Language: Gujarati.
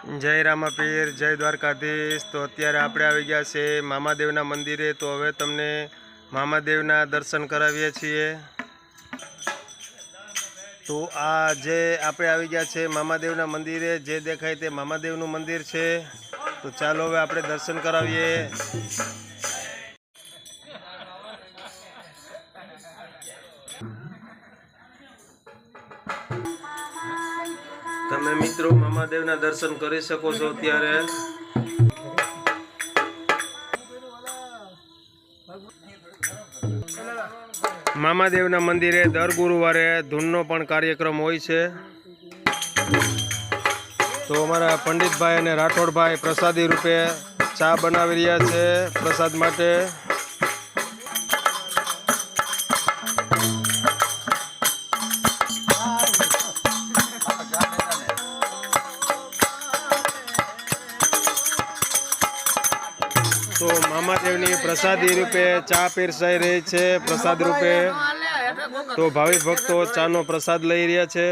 જય રામાપીર, જય દ્વારકાધીશ. તો અત્યારે આપણે આવી ગયા છે મામાદેવના મંદિરે. તો હવે તમને મામાદેવના દર્શન કરાવીએ છીએ. તો આ જે આપણે આવી ગયા છે મામાદેવના મંદિરે, જે દેખાય તે મામાદેવનું મંદિર છે. તો ચાલો હવે આપણે દર્શન કરાવીએ. તમે મિત્રો મામાદેવના દર્શન કરી શકો છો અત્યારે. મામાદેવના મંદિરે દર ગુરુવારે ધૂનનો પણ કાર્યક્રમ હોય છે. તો અમારા પંડિતભાઈ અને રાઠોડભાઈ પ્રસાદી રૂપે ચા બનાવી રહ્યા છે પ્રસાદ માટે. તો મામાદેવની પ્રસાદી રૂપે ચા પીરસાઈ રહી છે, પ્રસાદ રૂપે. તો ભાવિ ભક્તો ચાનો પ્રસાદ લઈ રહ્યા છે.